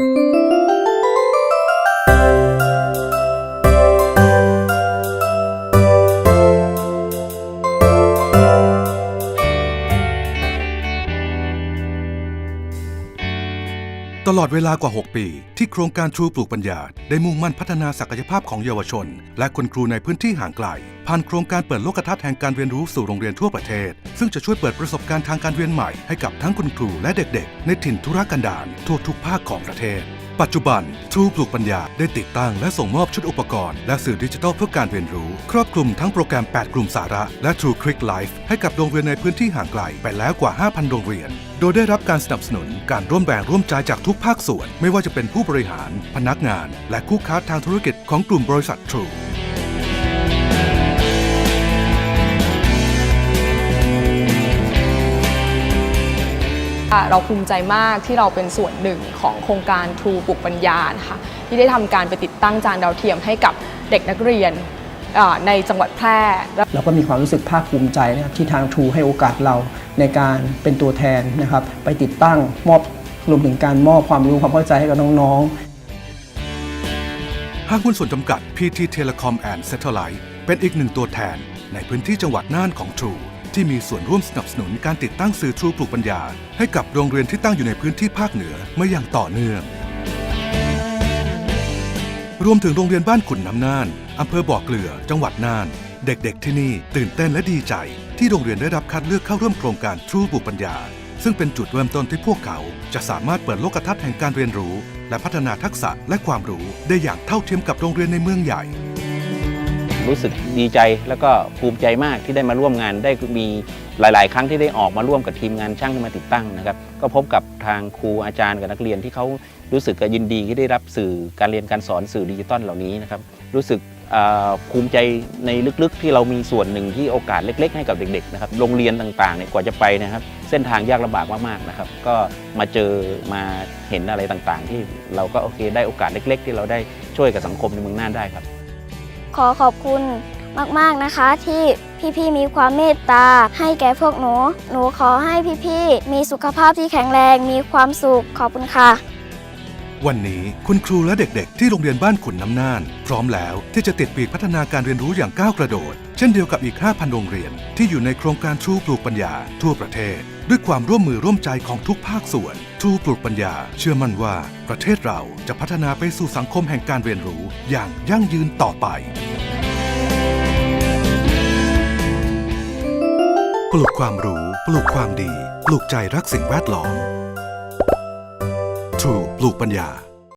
Thank you. ตลอดเวลากว่า 6 ปี ที่โครงการทรูปลูกปัญญา ได้มุ่งมั่นพัฒนาศักยภาพของเยาวชน และคนครูในพื้นที่ห่างไกล ผ่านโครงการเปิดโลกทัศน์แห่งการเรียนรู้สู่โรงเรียนทั่วประเทศ ซึ่งจะช่วยเปิดประสบการณ์ทางการเรียนใหม่ให้กับทั้งคุณครูและเด็กๆ ในถิ่นธุรกันดารทั่วทุกภาคของประเทศ ปัจจุบันทรูปลูกปัญญาได้ติดตั้งและส่งมอบชุดอุปกรณ์ และสื่อดิจิทัลเพื่อการเรียนรู้ ครอบคลุมทั้งโปรแกรม 8 กลุ่มสาระ และ True Click Life ให้กับโรงเรียนในพื้นที่ห่างไกล ไปแล้วกว่า 5,000 โรงเรียน โดยได้รับการสนับสนุนการร่วมแรงร่วมใจจากทุกภาคส่วน ไม่ว่าจะเป็นผู้บริหาร พนักงาน และคู่ค้าทางธุรกิจของกลุ่มบริษัท True เราภูมิใจมากที่เราเป็นส่วนหนึ่งของโครงการทรูปลุกปัญญานะคะที่ได้ทำการไปติดตั้งจานดาวเทียมให้กับเด็กนักเรียนอ่าในจังหวัดแพร่และเราก็มีความรู้สึกภาคภูมิใจนะครับที่ทางทรูให้โอกาสเราในการเป็นตัวแทนนะครับ ไปติดตั้งมอบรวมถึงการมอบความรู้ความเข้าใจให้กับน้องๆห้างหุ้นส่วนจำกัด PT Telecom and Satellite เป็นอีกหนึ่งตัวแทนในพื้นที่จังหวัดน่านของ True ที่มีส่วนร่วมสนับสนุนการติดตั้งสื่อ True ปลูกปัญญา ให้กับโรงเรียนที่ตั้งอยู่ในพื้นที่ภาคเหนือมาอย่างต่อเนื่อง รวมถึงโรงเรียนบ้านขุนน้ำน่านอำเภอบ่อเกลือ จังหวัดน่าน เด็กๆที่นี่ตื่นเต้นและดีใจ ที่โรงเรียนได้รับคัดเลือกเข้าร่วมโครงการ True ปลูกปัญญา ซึ่งเป็นจุดเริ่มต้นที่พวกเขา จะสามารถเปิดโลกทัศน์แห่งการเรียนรู้ และพัฒนาทักษะและความรู้ได้อย่างเท่าเทียมกับโรงเรียนในเมืองใหญ่ รู้สึกดีใจแล้วก็ภูมิใจมากที่ได้มาร่วมงานได้มีหลาย ๆ ครั้งที่ได้ออกมาร่วมกับทีมงานช่างที่มาติดตั้งนะครับ ก็พบกับทางครูอาจารย์กับนักเรียนที่เขารู้สึกยินดีที่ได้รับสื่อการเรียนการสอนสื่อดิจิตอลเหล่านี้นะครับรู้สึกภูมิใจในลึกๆ ที่เรามีส่วนหนึ่งที่โอกาสเล็ก ๆ ให้กับเด็กๆนะครับโรงเรียนต่างๆเนี่ยกว่าจะไปนะครับ เส้นทางยากลำบากมากๆนะครับ ก็มาเจอมาเห็นอะไรต่างๆ ที่เราก็โอเคได้โอกาสเล็ก ๆ ที่เราได้ช่วยกับสังคมในเมืองน่านได้ครับ อขอบคุณมากๆนะคะที่พี่ๆมีความเมตตา ให้แก่พวกหนู หนูขอให้พี่ๆมีสุขภาพที่แข็งแรงมีความสุขขอบคุณค่ะ วันนี้คุณครูและเด็กๆ ที่โรงเรียนบ้านขุนน้ำน่าน พร้อมแล้วที่จะติดปีกพัฒนาการเรียนรู้อย่างก้าวกระโดด ช่นเดียวกับอีก 5,000 โรงเรียน ที่อยู่ในโครงการทรูปลูกปัญญา ทั่วประเทศ ด้วยความร่วมมือร่วมใจของทุกภาคส่วนทรูปลูกปัญญา เชื่อมั่นว่าประเทศเราจะพัฒนาไปสู่สังคมแห่งการเรียนรู้ อย่างยั่งยืนต่อไปปลูกความรู้ปลูกความดี ปลูกใจรักสิ่งแวดล้อม True ปลูกปัญญา